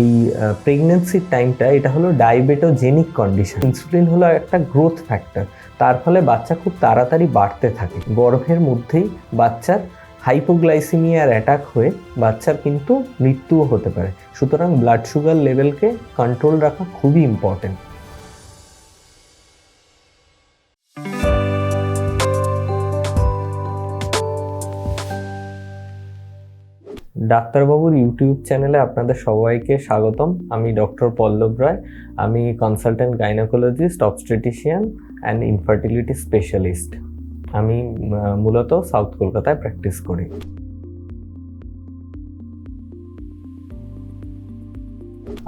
এই প্রেগনেন্সির টাইমটা এটা হলো ডায়াবেটোজেনিক কন্ডিশন ইনসুলিন হলো একটা গ্রোথ ফ্যাক্টর তার ফলে বাচ্চা খুব তাড়াতাড়ি বাড়তে থাকে। গর্ভের মধ্যেই বাচ্চার হাইপোগ্লাইসিমিয়ার অ্যাটাক হয়ে বাচ্চার কিন্তু মৃত্যুও হতে পারে। সুতরাং ব্লাড সুগার লেভেলকে কন্ট্রোল রাখা খুবই ইম্পর্টেন্ট ডাক্তারবাবুর ইউটিউব চ্যানেলে আপনাদের সবাইকে স্বাগতম। আমি ডক্টর পল্লব রায়। আমি consultant gynaecologist obstetrician and infertility specialist আমি মূলত সাউথ কলকাতায় প্র্যাকটিস করি।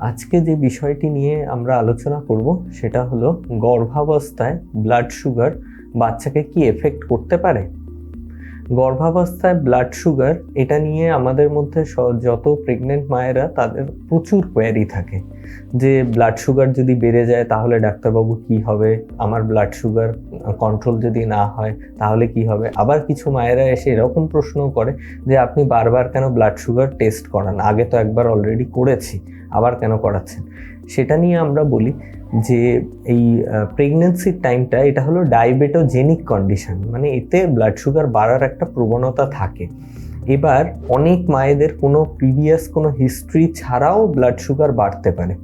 আজকে যে বিষয়টি নিয়ে আমরা আলোচনা করব, সেটা হলো গর্ভাবস্থায় ব্লাড সুগার বাচ্চাকে কি এফেক্ট করতে পারে? গর্ভাবস্থায় ব্লাড সুগার এটা নিয়ে আমাদের মধ্যে যত প্রেগনেন্ট মায়েরা, তাদের প্রচুর কোয়ারি থাকে। যে ব্লাড সুগার যদি বেড়ে যায়, তাহলে ডাক্তারবাবু কি হবে? আমার ব্লাড সুগার কন্ট্রোল যদি না হয়, তাহলে কি হবে? আবার কিছু মায়েরা এসে এরকম প্রশ্ন করে যে, আপনি বারবার কেন ব্লাড সুগার টেস্ট করান? আগে তো একবার অলরেডি করেছি, আবার কেন করাচ্ছেন? সেটা নিয়ে আমরা বলি যে এই প্রেগনেন্সির টাইমটা এটা হলো ডায়াবেটোজেনিক কন্ডিশন মানে এতে ব্লাড সুগার বাড়ার একটা প্রবণতা থাকে। এবার অনেক মায়েদের কোনো প্রিভিয়াস কোনো হিস্ট্রি ছাড়াও ব্লাড সুগার বাড়তে পারে।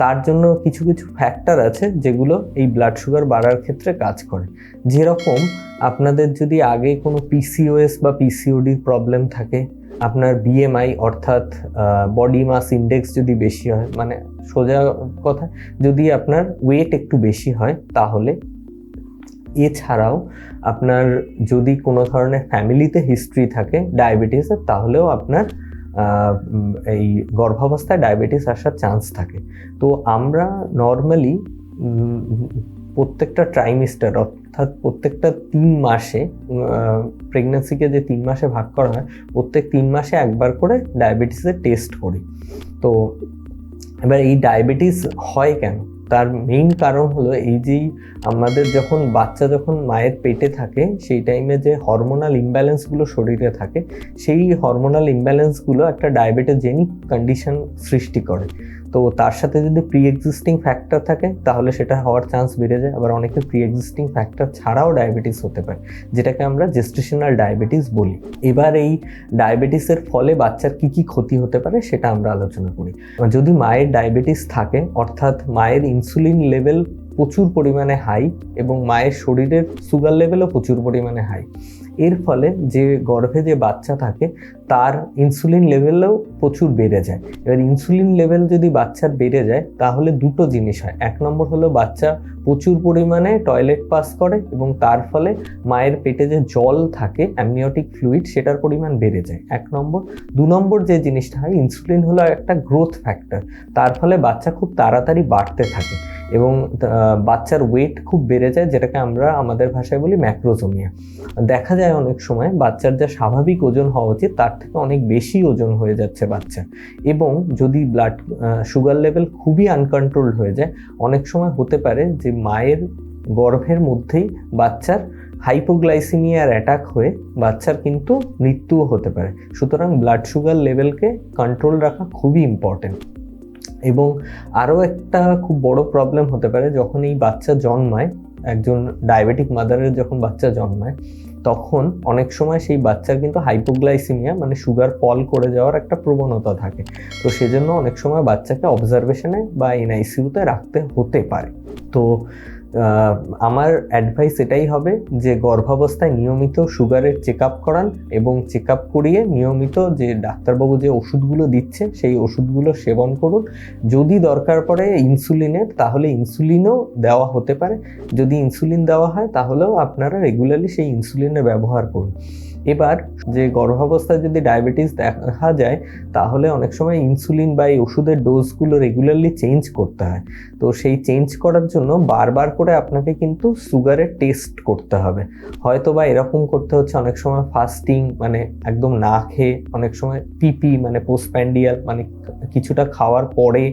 তার জন্য কিছু কিছু ফ্যাক্টর আছে যেগুলো এই ব্লাড সুগার বাড়ার ক্ষেত্রে কাজ করে। যেরকম আপনাদের যদি আগে কোনো পিসিওএস বা পিসিওডির প্রবলেম থাকে, আপনার বিএমআই অর্থাৎ বডি মাস ইন্ডেক্স যদি বেশি হয় মানে সোজা কথা, যদি আপনার ওয়েট একটু বেশি হয়, তাহলে এছাড়াও আপনার যদি কোনো ধরনের ফ্যামিলিতে হিস্ট্রি থাকে ডায়াবেটিসের তাহলেও আপনার এই গর্ভাবস্থায় ডায়াবেটিস আসার চান্স থাকে। তো আমরা নর্মালি প্রত্যেকটা ট্রাইমিস্টার অর্থাৎ প্রত্যেকটা তিন মাসে প্রেগনেন্সিকে যে তিন মাসে ভাগ করা হয়, প্রত্যেক তিন মাসে একবার করে ডায়াবেটিসের টেস্ট করি। তো এবার এই ডায়াবেটিস হয় কেন? তার মেইন কারণ হলো এই যে আমাদের যখন বাচ্চা যখন মায়ের পেটে থাকে, সেই টাইমে যে হরমোনাল ইমব্যালেন্সগুলো শরীরে থাকে, সেই হরমোনাল ইমব্যালেন্সগুলো একটা ডায়াবেটোজেনিক কন্ডিশন সৃষ্টি করে। তো তার সাথে যদি প্রি এক্সিস্টিং ফ্যাক্টর থাকে, তাহলে সেটা হওয়ার চান্স বেড়ে যায়। আবার অনেকে প্রি এক্সিস্টিং ফ্যাক্টর ছাড়াও ডায়াবেটিস হতে পারে, যেটাকে আমরা জেস্টেশনাল ডায়াবেটিস বলি। এবার এই ডায়াবেটিসের ফলে বাচ্চার কি কি ক্ষতি হতে পারে, সেটা আমরা আলোচনা করি। যদি মায়ের ডায়াবেটিস থাকে, অর্থাৎ মায়ের ইনসুলিন লেভেল প্রচুর পরিমাণে হাই এবং মায়ের শরীরের সুগার লেভেলও প্রচুর পরিমাণে হাই এর ফলে যে গর্ভে যে বাচ্চা থাকে, তার ইনসুলিন লেভেলও প্রচুর বেড়ে যায়। এবার ইনসুলিন লেভেল যদি বাচ্চার বেড়ে যায়, তাহলে দুটো জিনিস হয়। এক নম্বর হলো বাচ্চা প্রচুর পরিমাণে টয়লেট পাস করে এবং তার ফলে মায়ের পেটে যে জল থাকে অ্যামনিওটিক ফ্লুইড সেটার পরিমাণ বেড়ে যায়। এক নম্বর। দু নম্বর যে জিনিসটা হয় ইনসুলিন হলো একটা গ্রোথ ফ্যাক্টর তার ফলে বাচ্চা খুব তাড়াতাড়ি বাড়তে থাকে। এবং বাচ্চার ওয়েট খুব বেড়ে যায়, যেটাকে আমরা আমাদের ভাষায় বলি ম্যাক্রোজোমিয়া দেখা যায় অনেক সময় বাচ্চার যা স্বাভাবিক ওজন হওয়া উচিত, তার থেকে অনেক বেশি ওজন হয়ে যাচ্ছে বাচ্চা। এবং যদি ব্লাড সুগার লেভেল খুবই আনকন্ট্রোলড হয়ে যায়, অনেক সময় হতে পারে যে মায়ের গর্ভের মধ্যেই বাচ্চার হাইপোগ্লাইসিমিয়ার অ্যাটাক হয়ে বাচ্চার কিন্তু মৃত্যুও হতে পারে। সুতরাং ব্লাড সুগার লেভেলকে কন্ট্রোল রাখা খুবই ইম্পর্টেন্ট এবং আরও একটা খুব বড় প্রবলেম হতে পারে, যখন এই বাচ্চা জন্মায়, একজন ডায়াবেটিক মাদারের যখন বাচ্চা জন্মায়, তখন অনেক সময় সেই বাচ্চার কিন্তু হাইপোগ্লাইসিমিয়া মানে সুগার ফল করে যাওয়ার একটা প্রবণতা থাকে। তো সেজন্য অনেক সময় বাচ্চাকে অবজারভেশনে বা এনআইসিউতে রাখতে হতে পারে। তো আমার অ্যাডভাইস এটাই হবে যে গর্ভাবস্থায় নিয়মিত সুগারের চেক আপ করান এবং চেক আপ করিয়ে নিয়মিত যে ডাক্তারবাবু যে ওষুধগুলো দিচ্ছে, সেই ওষুধগুলো সেবন করুন। যদি দরকার পড়ে ইনসুলিনের তাহলে ইনসুলিনও দেওয়া হতে পারে। যদি ইনসুলিন দেওয়া হয়, তাহলেও আপনারা রেগুলারলি সেই ইনসুলিনের ব্যবহার করুন। এবার যে গর্ভাবস্থায় যদি ডায়াবেটিস দেখা যায়, তাহলে অনেক সময় ইনসুলিন বা এই ওষুধের ডোজগুলো রেগুলারলি চেঞ্জ করতে হয়। তো সেই চেঞ্জ করার জন্য বারবার করে আপনাকে কিন্তু সুগারের টেস্ট করতে হবে। হয়তো বা এরকম করতে হচ্ছে অনেক সময় ফাস্টিং মানে একদম না খেয়ে অনেক সময় পিপি মানে পোস্টপ্যান্ডিয়াল মানে কিছুটা খাওয়ার পরে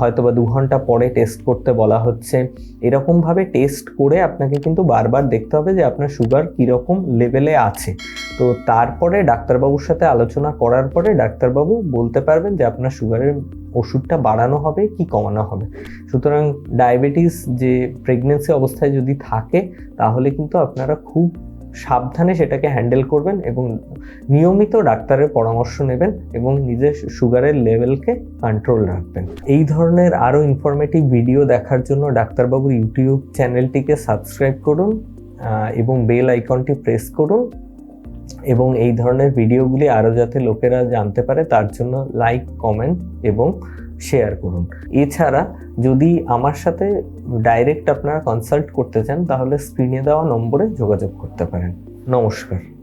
হয়তো বা দু ঘণ্টা পরে টেস্ট করতে বলা হচ্ছে। এরকমভাবে টেস্ট করে আপনাকে কিন্তু বারবার দেখতে হবে যে আপনার সুগার কীরকম লেভেলে আছে। তো তারপরে ডাক্তারবাবুর সাথে আলোচনা করার পরে ডাক্তারবাবু বলতে পারবেন যে আপনার সুগারের ওষুধটা বাড়ানো হবে কি কমানো হবে। সুতরাং ডায়াবেটিস যে প্রেগনেন্সি অবস্থায় যদি থাকে, তাহলে কিন্তু আপনারা খুব সাবধানে সেটাকে হ্যান্ডেল করবেন এবং নিয়মিত ডাক্তারের পরামর্শ নেবেন এবং নিজের সুগারের লেভেলকে কন্ট্রোল রাখবেন। এই ধরনের আরও ইনফরমেটিভ ভিডিও দেখার জন্য ডাক্তারবাবুর ইউটিউব চ্যানেলটিকে সাবস্ক্রাইব করুন এবং বেল আইকনটি প্রেস করুন। এবং এই ধরনের ভিডিওগুলি আরও যাতে লোকেরা জানতে পারে, তার জন্য লাইক কমেন্ট এবং শেয়ার করুন। এছাড়া যদি আমার সাথে ডাইরেক্ট আপনারা কনসাল্ট করতে চান, তাহলে স্ক্রিনে দেওয়া নম্বরে যোগাযোগ করতে পারেন। নমস্কার।